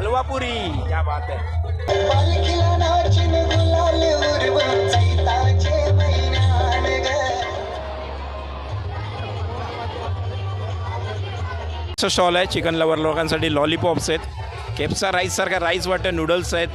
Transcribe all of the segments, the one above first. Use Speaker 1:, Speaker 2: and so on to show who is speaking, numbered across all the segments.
Speaker 1: हलवा पुरी. क्या बात
Speaker 2: है.
Speaker 1: स्टॉल आहे चिकन लवर लोकांसाठी लॉलीपॉप्स आहेत. केपचा राईस सारखा राईस वाटतं नूडल्स आहेत.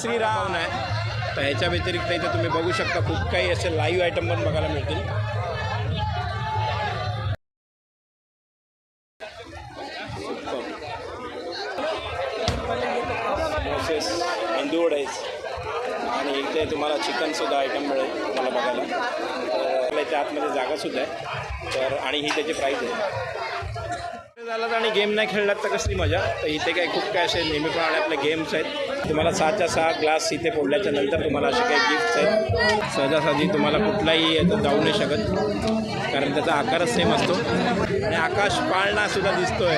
Speaker 1: श्रीराम. आहे तर ह्याच्या व्यतिरिक्त इथे तुम्ही बघू शकता खूप काही असे लाईव्ह आयटम पण बघायला मिळतील. प्रोसेस आणि इथे तुम्हाला चिकनसुद्धा आयटम मिळेल तुम्हाला बघायला. तर इथे आतमध्ये जागासुद्धा आहे. तर आणि ही त्याची प्राईस आहे. झालात आणि गेम नाही खेळलात तर कसली मजा? तर इथे काही खूप काय असे नेहमीप्रमाणे आपले गेम्स आहेत. तुम्हाला सहाच्या सहा ग्लास इथे फोडल्याच्या नंतर तुम्हाला असे काही गिफ्ट्स आहेत. सहजासहजी तुम्हाला कुठलाही जाऊ नाही शकत. कारण त्याचा आकारच सेम असतो. आणि आकाश पाळणासुद्धा दिसतोय.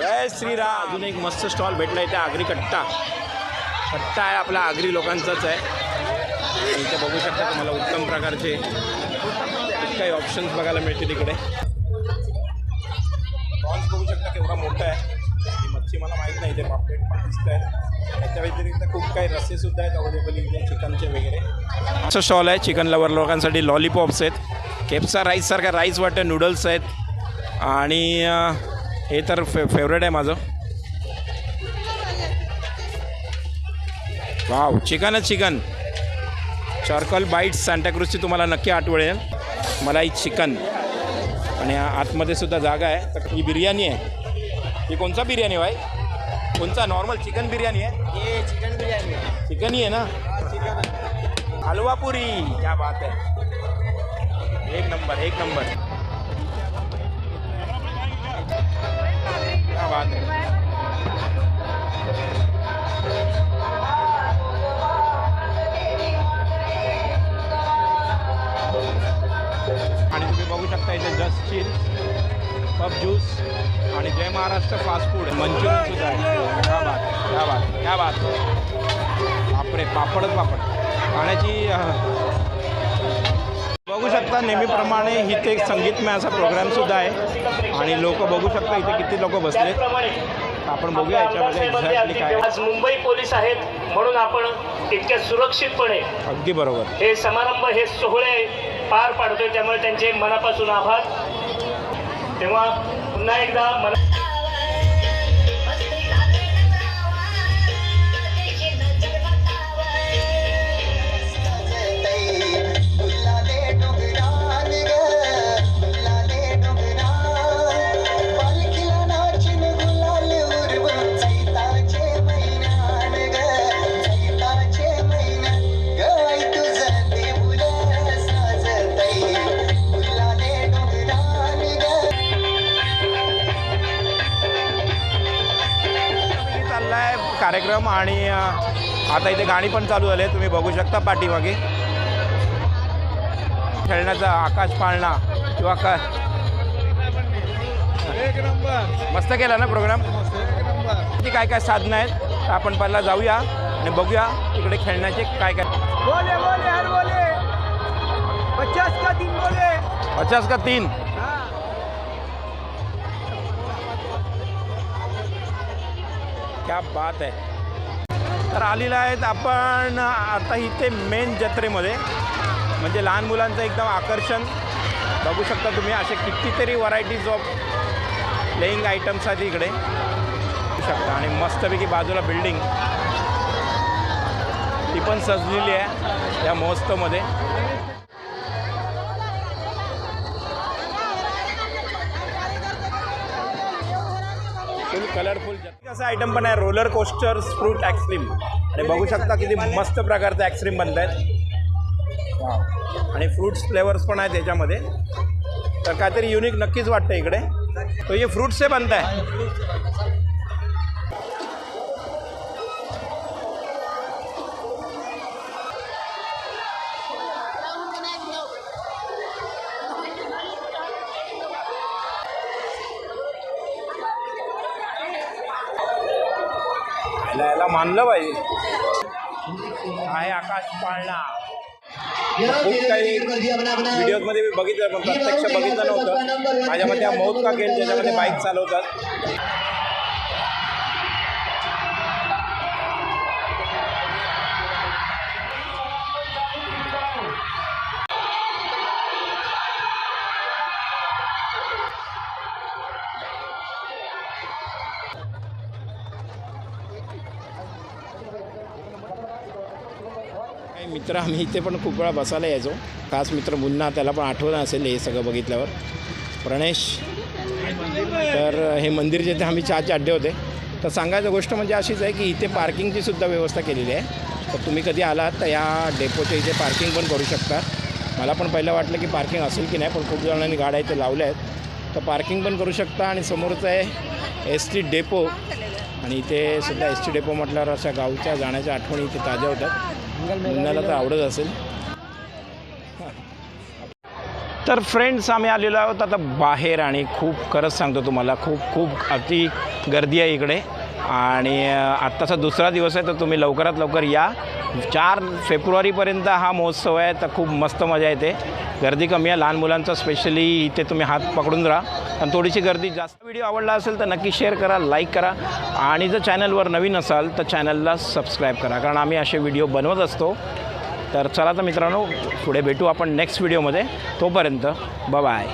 Speaker 1: जय श्रीराम. अजून एक मस्त स्टॉल भेटला इथे आगरी कट्टा. कट्टा आहे आपला आगरी लोकांचाच आहे. इथे बघू शकता तुम्हाला उत्तम प्रकारचे खूप काही ऑप्शन्स बघायला मिळतील इकडे. प्रयत्न केवढा मोठा आहे. ही मच्छी मला माहीत नाही ते पापलेट पण दिसत आहे त्याच्या व्यतिरिक्त खूप काही रस्सेसुद्धा आहेत अवेलेबल इथे चिकनचे वगैरे. असं स्टॉल आहे चिकन लवर लोकांसाठी लॉलीपॉप्स आहेत. केपचा राईससारखा राईस वाटतं नूडल्स आहेत. आणि हे तर फे फेवरेट आहे माझं. वाव चिकनच चिकन चार्कल बाईट्स सांताक्रूजची तुम्हाला नक्की आठवडेल मलाई चिकन आणि आतमध्ये सुद्धा जागा आहे. तर ही बिर्याणी आहे. ही कोणचा बिर्याणी भाई? कोणचा? नॉर्मल चिकन बिर्याणी आहे?
Speaker 3: ये चिकन बिरयानी
Speaker 1: चिकन ही आहे ना? हलवा पुरी. क्या बात है. एक नंबर एक नंबर. शकता इथे जस्ट चिल पब ज्यूस आणि जय महाराष्ट्र फास्ट फूड मंचुरियन सुद्धा आहे. क्या बात बापरे पापडच पापड. खाण्याची अह, बघू शकता नेहमीप्रमाणे इथे एक संगीतमय असा प्रोग्रामसुद्धा आहे. आणि लोक बघू शकता इथे किती लोक बसले आपण बघूया याच्यामध्ये एक्झॅक्टली काय.
Speaker 4: आज मुंबई पोलीस आहेत म्हणून आपण इतक्या सुरक्षितपणे
Speaker 1: अगदी बरोबर.
Speaker 4: हे समारंभ हे सोहळे पार पाडतोय त्यामुळे त्यांचे मनापासून आभार. तेव्हा पुन्हा एकदा मना
Speaker 1: कार्यक्रम आणि आता इथे गाणी पण चालू झाले तुम्ही बघू शकता पाठीमागे. खेळण्याचा आकाश पाळणा किंवा का मस्त केला ना प्रोग्राम किती काय काय साधनं आहेत? तर आपण पहिला जाऊया आणि बघूया तिकडे खेळण्याचे काय काय
Speaker 3: बोले बोले हर बोले. पचास का तीन बोले?
Speaker 1: पचास का तीन?
Speaker 3: हाँ.
Speaker 1: क्या बात आहे तर आलेलं आहेत आपण आता इथे मेन जत्रेमध्ये. म्हणजे लहान मुलांचं एकदम आकर्षण. बघू शकता तुम्ही असे कितीतरी व्हरायटीज ऑफ प्लेईंग आयटम्स आहेत इकडे. बघू शकता. आणि मस्तपैकी बाजूला बिल्डिंग ती पण सजलेली आहे या महोत्सवमध्ये. फुल कलरफुल कसं आयटम पण आहे रोलर कोस्टर फ्रूट ॲक्सक्रीम आणि बघू शकता किती मस्त प्रकारचं ॲक्सक्रीम बनत आहेत आणि फ्रूट्स फ्लेवर्स पण आहेत याच्यामध्ये. तर काहीतरी युनिक नक्कीच वाटतं इकडे. तो हे फ्रूट से बनता याला मानलं पाहिजे. आहे आकाश पाळणा. खूप काही व्हिडिओमध्ये मी बघितलं पण प्रत्यक्ष बघितलं नव्हतं. माझ्या मते हा मौत का गेल ज्याच्यामध्ये बाईक चालवतात. काही मित्र आम्ही इथे पण खूप वेळा बसायला यायचो. खास मित्र मुन्ना त्याला पण आठवण असेल हे सगळं बघितल्यावर. प्रणेश. तर हे मंदिर जिथे आम्ही चहाचे अड्डे होते. तर सांगायचं गोष्ट म्हणजे अशीच आहे की इथे पार्किंगची सुद्धा व्यवस्था केलेली आहे. तर तुम्ही कधी आलात तर या डेपोच्या इथे पार्किंग पण करू शकता. मला पण पहिलं वाटलं की पार्किंग असेल की नाही पण खूप जणांनी गाड्या इथे लावल्या आहेत. तर पार्किंग पण करू शकता आणि समोरचं आहे एस टी डेपो. आणि इथे सुद्धा एस टी डेपो म्हटल्यावर अशा गावच्या जाण्याच्या आठवणी इथे ताज्या होतात. मुन्नाला तर आवडत असेल. तर फ्रेंड्स आम्ही आलेलो आहोत आता बाहेर आणि खूप खरंच सांगतो तुम्हाला खूप खूप अति गर्दी आहे इकडे. आणि आत्ताचा दुसरा दिवस आहे तर तुम्ही लवकरात लवकर या. चार फेब्रुवारीपर्यंत हा महोत्सव आहे तर खूप मस्त मजा येते. गर्दी कमी आहे लहान मुलांचा स्पेशली इथे तुम्ही हात पकडून राहा. आणि थोडीशी गर्दी जास्त व्हिडिओ आवडला असेल तर नक्की शेअर करा लाईक करा. आणि जर चॅनलवर नवीन असाल तर चॅनलला सबस्क्राईब करा कारण आम्ही असे व्हिडिओ बनवत असतो. तर चला तर मित्रांनो पुढे भेटू आपण नेक्स्ट व्हिडिओमध्ये. तोपर्यंत बाय